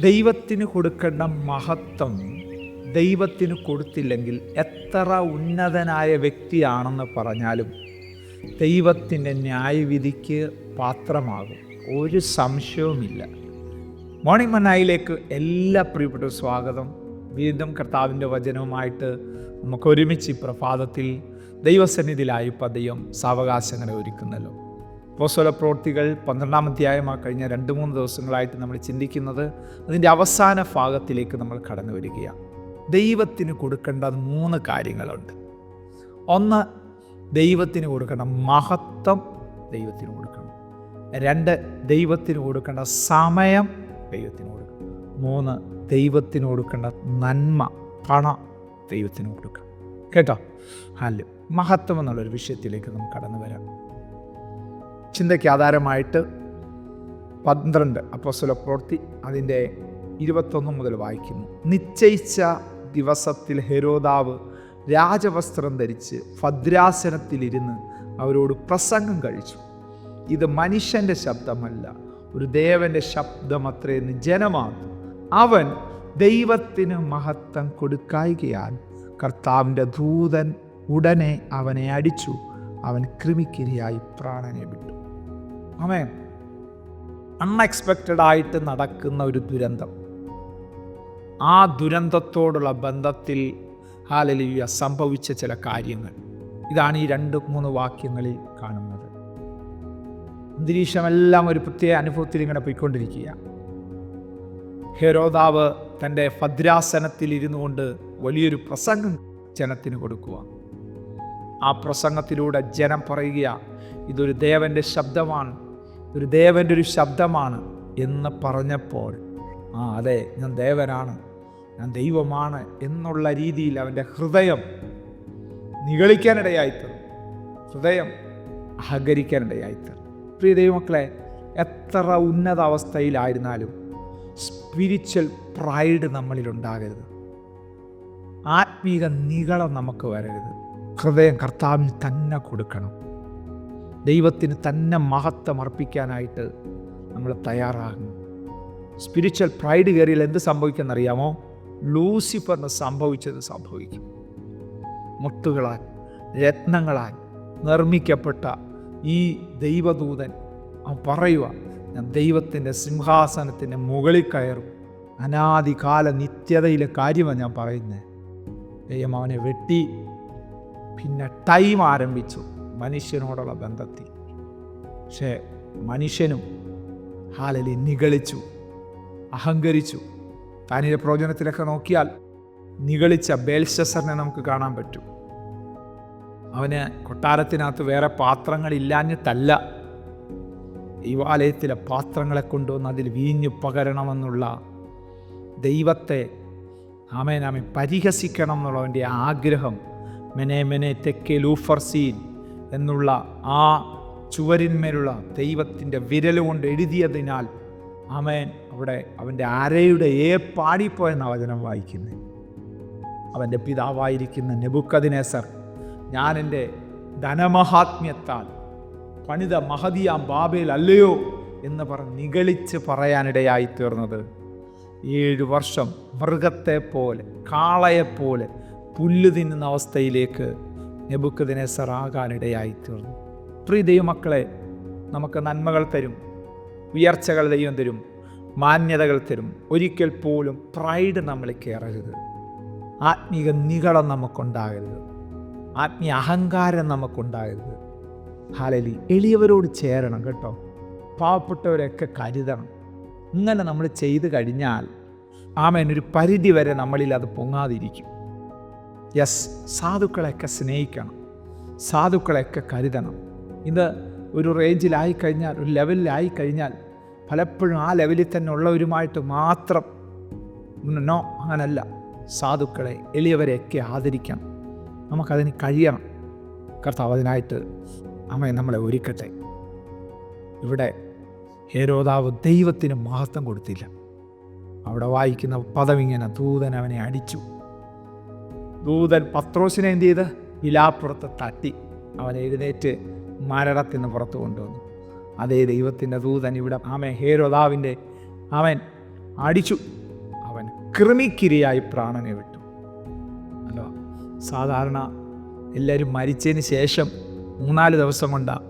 ദൈവത്തിന് കൊടുക്കേണ്ട മഹത്വം ദൈവത്തിന് കൊടുത്തില്ലെങ്കിൽ എത്ര ഉന്നതനായ വ്യക്തിയാണെന്ന് പറഞ്ഞാലും ദൈവത്തിന്റെ ന്യായവിധിക്ക് പാത്രമാകും. ഒരു സംശയവുമില്ല. മോർണിംഗ് മന്നായിലേക്ക് എല്ലാ പ്രിയപ്പെട്ട സ്വാഗതം. വീണ്ടും കർത്താവിന്റെ വചനവുമായിട്ട് നമുക്ക് ഒരുമിച്ച് ഈ പ്രഭാതത്തിൽ ദൈവസന്നിധിയിലായി പതിയും സാവകാശങ്ങളെ ഒരുക്കുന്നല്ലോ. പോസ്വല പ്രവൃത്തികൾ പന്ത്രണ്ടാം അധ്യായമാ കഴിഞ്ഞ രണ്ട് മൂന്ന് ദിവസങ്ങളായിട്ട് നമ്മൾ ചിന്തിക്കുന്നത് അതിന്റെ അവസാന ഭാഗത്തിലേക്ക് നമ്മൾ കടന്നു വരികയാണ്. ദൈവത്തിന് കൊടുക്കേണ്ട മൂന്ന് കാര്യങ്ങളുണ്ട്. ഒന്ന് ദൈവത്തിന് കൊടുക്കേണ്ട മഹത്വം ദൈവത്തിന് കൊടുക്കണം. രണ്ട് ദൈവത്തിന് കൊടുക്കേണ്ട സമയം ദൈവത്തിന് കൊടുക്കണം. മൂന്ന് ദൈവത്തിന് കൊടുക്കേണ്ട നന്മ പണം ദൈവത്തിന് കൊടുക്കണം. കേട്ടോ? അല്ല മഹത്വം എന്നുള്ളൊരു വിഷയത്തിലേക്ക് നമുക്ക് കടന്നു വരാം. ചിന്തയ്ക്ക് ആധാരമായിട്ട് പന്ത്രണ്ട് അപ്പോസ്തല പ്രവൃത്തി അതിന്റെ ഇരുപത്തൊന്ന് മുതൽ വായിക്കുന്നു. നിശ്ചയിച്ച ദിവസത്തിൽ ഹെരോദാവ് രാജവസ്ത്രം ധരിച്ച് ഭദ്രാസനത്തിലിരുന്ന് അവരോട് പ്രസംഗം കഴിച്ചു. ഇത് മനുഷ്യന്റെ ശബ്ദമല്ല ഒരു ദേവന്റെ ശബ്ദമത്രയെന്ന് ജനമാണ് അവൻ ദൈവത്തിന് മഹത്വം കൊടുക്കായികയാൽ കർത്താവിന്റെ ദൂതൻ ഉടനെ അവനെ അടിച്ചു. അവൻ കൃമിക്കിരിയായി പ്രാണനെ വിട്ടു. അവൻ അൺഎക്സ്പെക്റ്റഡ് ആയിട്ട് നടക്കുന്ന ഒരു ദുരന്തം. ആ ദുരന്തത്തോടുള്ള ബന്ധത്തിൽ ഹാലലിയ സംഭവിച്ച ചില കാര്യങ്ങൾ. ഇതാണ് ഈ രണ്ട് മൂന്ന് വാക്യങ്ങളിൽ കാണുന്നത്. അന്തരീക്ഷമെല്ലാം ഒരു പ്രത്യേക അനുഭവത്തിൽ ഇങ്ങനെ പോയിക്കൊണ്ടിരിക്കുക ഹെരോദാവ് തന്റെ ഭദ്രാസനത്തിൽ ഇരുന്നു കൊണ്ട് വലിയൊരു പ്രസംഗം ജനത്തിന് കൊടുക്കുക ആ പ്രസംഗത്തിലൂടെ ജനം പറയുക ഇതൊരു ദേവന്റെ ശബ്ദമാണ്. ഒരു ദേവന്റെ ഒരു ശബ്ദമാണ് എന്ന് പറഞ്ഞപ്പോൾ ആ അതെ ഞാൻ ദേവനാണ് ഞാൻ ദൈവമാണ് എന്നുള്ള രീതിയിൽ അവന്റെ ഹൃദയം നിഗളിക്കാനിടയായിത്തീർന്നു. ഹൃദയം അഹകരിക്കാനിടയായിത്തീർന്നു പ്രിയ ദൈവമക്കളെ എത്ര ഉന്നത അവസ്ഥയിലായിരുന്നാലും സ്പിരിച്വൽ പ്രൈഡ് നമ്മളിലുണ്ടാകരുത്. ആത്മീക നികളം നമുക്ക് വരരുത്. ഹൃദയം കർത്താവിന് തന്നെ കൊടുക്കണം. ദൈവത്തിന് തന്നെ മഹത്വം അർപ്പിക്കാനായിട്ട് നമ്മൾ തയ്യാറാകും സ്പിരിച്വൽ പ്രൈഡ് കയറിയാൽ എന്ത് സംഭവിക്കുമെന്നറിയാമോ? ലൂസിഫറിന് സംഭവിച്ചത് സംഭവിക്കും. മുത്തുകളാൽ രത്നങ്ങളാൽ നിർമ്മിക്കപ്പെട്ട ഈ ദൈവദൂതൻ അവൻ പറയുക ഞാൻ ദൈവത്തിന്റെ സിംഹാസനത്തിന്റെ മുകളിൽ കയറും. അനാദികാല നിത്യതയിലെ കാര്യമാണ് ഞാൻ പറയുന്നത്. ദൈവം അവനെ വെട്ടി പിന്നെ ടൈം ആരംഭിച്ചു. മനുഷ്യനോടുള്ള ബന്ധത്തിൽ. പക്ഷേ മനുഷ്യനും ഹാലലി നിഗളിച്ചു അഹങ്കരിച്ചു. താനിന്റെ പ്രവചനത്തിലൊക്കെ നോക്കിയാൽ നിഗളിച്ച ബേൽഷസറിനെ നമുക്ക് കാണാൻ പറ്റും. അവന് കൊട്ടാരത്തിനകത്ത് വേറെ പാത്രങ്ങളില്ലാഞ്ഞിട്ടല്ല. ദൈവാലയത്തിലെ പാത്രങ്ങളെ കൊണ്ടുവന്ന് അതിൽ വീഞ്ഞു പകരണമെന്നുള്ള ദൈവത്തെ ആമേനാമെ പരിഹസിക്കണം എന്നുള്ളവന്റെ ആഗ്രഹം മെനെ മെനെ തെക്കേ ലൂഫർസീൻ എന്നുള്ള ആ ചുവരിന്മേലുള്ള ദൈവത്തിന്റെ വിരലുകൊണ്ട് എഴുതിയതിനാൽ അവൻ അവിടെ അവന്റെ അരയുടെ ഏ പാടിപ്പോയെന്ന വചനം വായിക്കുന്നത് അവന്റെ പിതാവായിരിക്കുന്ന നെബുക്കതിനേസർ ഞാൻ എന്റെ ധനമഹാത്മ്യത്താൽ പണിത മഹതിയാം ബാബയിൽ അല്ലയോ? എന്ന് പറഞ്ഞ് നിഗളിച്ച് പറയാനിടയായി തീർന്നത് ഏഴ് വർഷം മൃഗത്തെ പോലെ കാളയെപ്പോലെ പുല്ല് തിന്നുന്ന അവസ്ഥയിലേക്ക് നെബുക്കദിനേസർ ആകാനിടയായി തീർന്നു പ്രിയ ദൈവമക്കളെ നമുക്ക് നന്മകൾ തരും ഉയർച്ചകൾ ദൈവം തരും മാന്യതകൾ തരും. ഒരിക്കൽ പോലും പ്രൈഡ് നമ്മൾ കയറരുത്. ആത്മീക നികളം നമുക്കുണ്ടാകരുത്. ആത്മീയ അഹങ്കാരം നമുക്കുണ്ടാകരുത്. ഹാലലി എളിയവരോട് ചേരണം കേട്ടോ. പാവപ്പെട്ടവരെയൊക്കെ കരുതണം. ഇങ്ങനെ നമ്മൾ ചെയ്തു കഴിഞ്ഞാൽ ആമേനൊരു പരിധി വരെ നമ്മളിൽ അത് പൊങ്ങാതിരിക്കും. യെസ് സാധുക്കളെയൊക്കെ സ്നേഹിക്കണം. സാധുക്കളെയൊക്കെ കരുതണം. ഇത് ഒരു റേഞ്ചിലായി കഴിഞ്ഞാൽ ഒരു ലെവലിലായി കഴിഞ്ഞാൽ പലപ്പോഴും ആ ലെവലിൽ തന്നെ ഉള്ളവരുമായിട്ട് മാത്രം നോ അങ്ങനല്ല. സാധുക്കളെ എളിയവരെയൊക്കെ ആദരിക്കണം. നമുക്കതിന് കഴിയണം. കർത്താവ് അതിനായിട്ട് അമ്മയെ നമ്മളെ ഒരുക്കട്ടെ. ഇവിടെ ഹേരോദാവ് ദൈവത്തിന് മഹത്വം കൊടുത്തില്ല. അവിടെ വായിക്കുന്ന പദം ഇങ്ങനെ ദൂതൻ അവനെ അടിച്ചു. ദൂതൻ പത്രോസിനെ എന്ത് ചെയ്ത്? ഇലാപ്പുറത്ത് തട്ടി. അവൻ എഴുന്നേറ്റ് മരണത്തിൽ നിന്ന് പുറത്തു കൊണ്ടുവന്നു. അതേ ദൈവത്തിന്റെ ദൂതൻ ഇവിടെ ആമൻ ഹേരോദാവിന്റെ അവൻ അടിച്ചു. അവൻ കൃമിക്കിരിയായി പ്രാണനെ വിട്ടു. അല്ലോ സാധാരണ എല്ലാവരും മരിച്ചതിന് ശേഷം മൂന്നാൽ ദിവസം കൊണ്ടാണ്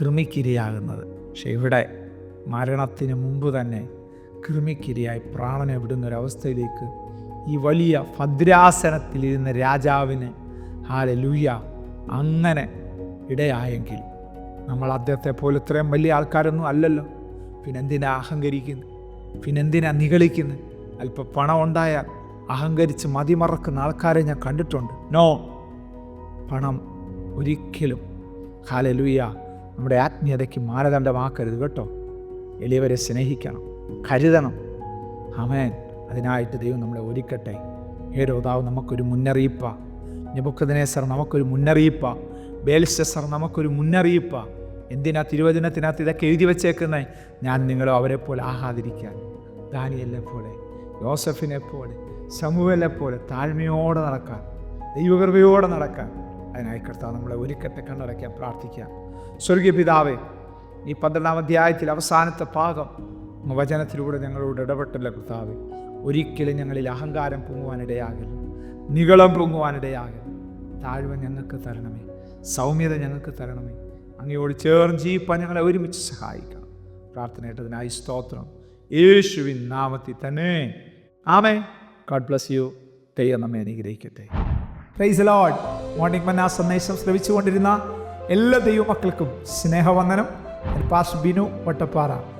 കൃമിക്കിരിയാകുന്നത്. പക്ഷെ ഇവിടെ മരണത്തിന് മുമ്പ് തന്നെ കൃമിക്കിരിയായി പ്രാണനെ വിടുന്ന ഒരവസ്ഥയിലേക്ക് ഈ വലിയ ഭദ്രാസനത്തിലിരുന്ന രാജാവിന് ഹാല ലൂയ അങ്ങനെ ഇടയായെങ്കിൽ നമ്മൾ അദ്ദേഹത്തെ പോലെ ഇത്രയും വലിയ ആൾക്കാരൊന്നും അല്ലല്ലോ. പിന്നെന്തിനാ അഹങ്കരിക്കുന്നു? പിന്നെന്തിനാ നികളിക്കുന്നു അല്പം പണം ഉണ്ടായാൽ അഹങ്കരിച്ച് മതിമറക്കുന്ന ആൾക്കാരെ ഞാൻ കണ്ടിട്ടുണ്ട്. നോ പണം ഒരിക്കലും ഹാലലുയ്യ നമ്മുടെ ആത്മീയതയ്ക്ക് മാനദണ്ഡമാക്കരുത് കേട്ടോ. എളിയവരെ സ്നേഹിക്കണം കരുതണം. അമേൻ അതിനായിട്ട് ദൈവം നമ്മളെ ഒരുക്കട്ടെ. ഏരോതാവ് നമുക്കൊരു മുന്നറിയിപ്പ. ഞബുക്കതിനേസർ നമുക്കൊരു മുന്നറിയിപ്പ. സർ നമുക്കൊരു മുന്നറിയിപ്പ. എന്തിനാ തിരുവചനത്തിനകത്ത് ഇതൊക്കെ എഴുതി വച്ചേക്കുന്നേ? ഞാൻ നിങ്ങളോ പോലെ ആഹാതിരിക്കാൻ ദാനിയല്ലെ പോലെ ജോസഫിനെ പോലെ സമൂഹലെ പോലെ താഴ്മയോടെ നടക്കാൻ ദൈവകൃപയോടെ നടക്കാൻ. അതിനായി കർത്താവ് നമ്മളെ ഒരുക്കട്ടെ കണ്ണടയ്ക്കാൻ പ്രാർത്ഥിക്കാം. സ്വർഗീയ പിതാവേ ഈ പന്ത്രണ്ടാം അധ്യായത്തിൽ അവസാനത്തെ ഭാഗം അങ്ങ് വചനത്തിലൂടെ ഞങ്ങളോട് ഇടപെട്ടില്ല കർത്താവ്. ഒരിക്കലും ഞങ്ങളിൽ അഹങ്കാരം പൊങ്ങുവാനിടയാകില്ല നികളം പൊങ്ങുവാനിടയാകില്ല താഴ്വ ഞങ്ങൾക്ക് തരണമേ. സൗമ്യത ഞങ്ങൾക്ക് തരണമേ. അങ്ങയോട് ചേർന്ന് ജീവിപ്പാൻ ഞങ്ങളെ ഒരുമിച്ച് സഹായിക്കണം. പ്രാർത്ഥനയിട്ടതിനായി സ്തോത്രം. യേശുവിൻ നാമത്തിൽ തന്നെ. ആമേ ഗോഡ് ബ്ലസ് യു തെയ്യം നമ്മെ അനുഗ്രഹിക്കട്ടെ. പ്രൈസ് ലോഡ് മോർണിംഗ് മന്ന സന്ദേശം ശ്രമിച്ചുകൊണ്ടിരുന്ന എല്ലാ ദൈവമക്കൾക്കും സ്നേഹവന്ദനം. പാസ് ബിനു വട്ടപ്പാറ.